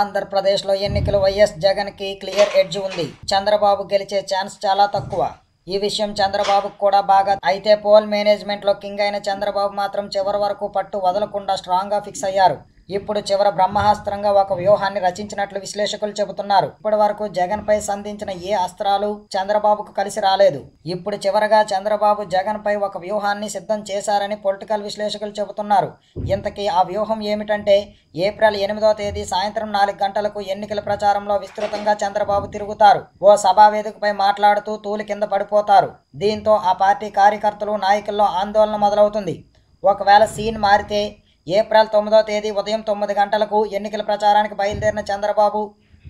ఆంధ్రప్రదేశ్లో ఎన్నికలు వైఎస్ జగన్కి క్లియర్ ఎడ్జ్ ఉంది. చంద్రబాబు గెలిచే ఛాన్స్ చాలా తక్కువ. ఈ విషయం చంద్రబాబుకు కూడా బాగా అయితే పోల్ మేనేజ్మెంట్లో కింగ్ అయిన చంద్రబాబు మాత్రం చివరి వరకు పట్టు వదలకుండా స్ట్రాంగ్గా ఫిక్స్ అయ్యారు. ఇప్పుడు చివర బ్రహ్మాస్త్రంగా ఒక వ్యూహాన్ని రచించినట్లు విశ్లేషకులు చెబుతున్నారు. ఇప్పటి వరకు జగన్ పై సంధించిన ఏ అస్త్రాలు చంద్రబాబుకు కలిసి రాలేదు. ఇప్పుడు చివరగా చంద్రబాబు జగన్ పై ఒక వ్యూహాన్ని సిద్ధం చేశారని పొలిటికల్ విశ్లేషకులు చెబుతున్నారు. ఇంతకీ ఆ వ్యూహం ఏమిటంటే ఏప్రిల్ ఎనిమిదో తేదీ సాయంత్రం నాలుగు గంటలకు ఎన్నికల ప్రచారంలో విస్తృతంగా చంద్రబాబు తిరుగుతారు. ఓ సభా వేదికపై మాట్లాడుతూ తూలి కింద పడిపోతారు. దీంతో ఆ పార్టీ కార్యకర్తలు నాయకుల్లో ఆందోళన మొదలవుతుంది. ఒకవేళ సీన్ మారితే ఏప్రిల్ తొమ్మిదో తేదీ ఉదయం తొమ్మిది గంటలకు ఎన్నికల ప్రచారానికి బయలుదేరిన చంద్రబాబు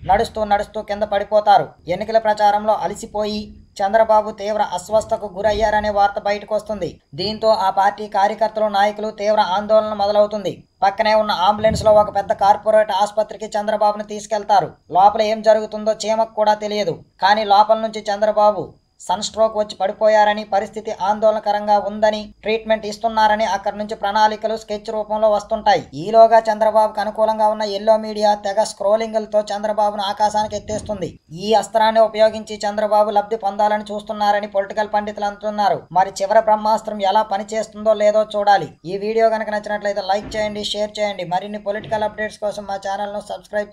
నడుస్తూ నడుస్తూ కింద పడిపోతారు. ఎన్నికల ప్రచారంలో అలసిపోయి చంద్రబాబు తీవ్ర అస్వస్థకు గురయ్యారనే వార్త బయటకు వస్తుంది. దీంతో ఆ పార్టీ కార్యకర్తలు నాయకులు తీవ్ర ఆందోళన మొదలవుతుంది. పక్కనే ఉన్న అంబులెన్స్లో ఒక పెద్ద కార్పొరేట్ ఆసుపత్రికి చంద్రబాబును తీసుకెళ్తారు. లోపల ఏం జరుగుతుందో చీమకు కూడా తెలియదు. కానీ లోపల నుంచి చంద్రబాబు సన్ స్ట్రోక్ వచ్చి పడిపోయారని పరిస్థితి ఆందోళనకరంగా ఉందని ట్రీట్మెంట్ ఇస్తున్నారని అక్కడి నుంచి ప్రణాళికలు స్కెచ్ రూపంలో వస్తుంటాయి. ఈలోగా చంద్రబాబుకు అనుకూలంగా ఉన్న ఎల్లో మీడియా తెగ స్క్రోలింగ్లతో చంద్రబాబును ఆకాశానికి ఎత్తేస్తుంది. ఈ అస్త్రాన్ని ఉపయోగించి చంద్రబాబు లబ్ధి పొందాలని చూస్తున్నారని పొలిటికల్ పండితులు అంటున్నారు. మరి చివరి బ్రహ్మాస్త్రం ఎలా పనిచేస్తుందో లేదో చూడాలి. ఈ వీడియో కనుక నచ్చినట్లయితే లైక్ చేయండి షేర్ చేయండి. మరిన్ని పొలిటికల్ అప్డేట్స్ కోసం మా ఛానల్ను సబ్స్క్రైబ్